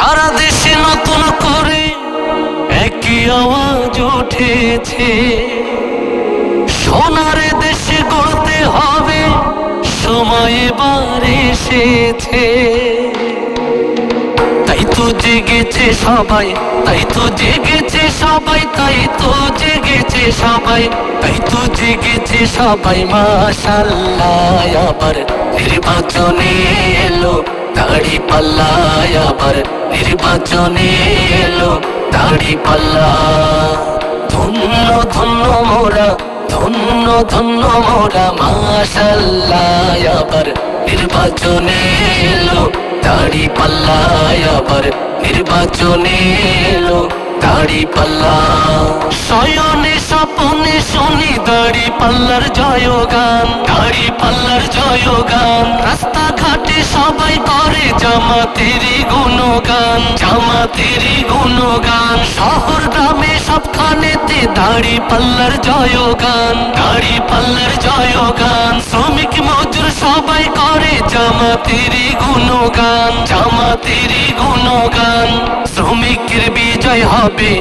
সারা দেশে নতুন করে একই আওয়াজ উঠেছে। সোনার দেশে গড়তে হবে, সময় এবার এসেছে। তাই তো জেগেছে সবাই, তাই তো জেগেছে সবাই, তাই তো জেগেছে সবাই, তাই তো জেগেছে সবাই, মাশাল্লাহ। আবার নির্বাচনে এলো, দাড়ি আবার নির্বাচনে এলো পাল্লা। ধন্য ধন্য মোরা, ধন্য ধন্য মোরা, মাশাল্লাহ নির্বাচনে এলো দাড়ি পাল্লায় আবার নির্বাচনে এলো দাড়ি পাল্লা। শয়নে স্বপনে শুনি দাড়ি পাল্লার জয়গান, দাড়ি পাল্লার জয়গান, রাস্তাঘাটে সবাই করে জামাতেরি গুণগান জামাতেরি গুণগান। শহর গ্রামে সবখানেতে দাড়ি পাল্লার জয়গান, দাড়ি পাল্লার জয়গান। শ্রমিক মজুর সবাই করে জামাতেরি গুণগান জামাতেরি গুণগান। শ্রমিকের বিজয় হবে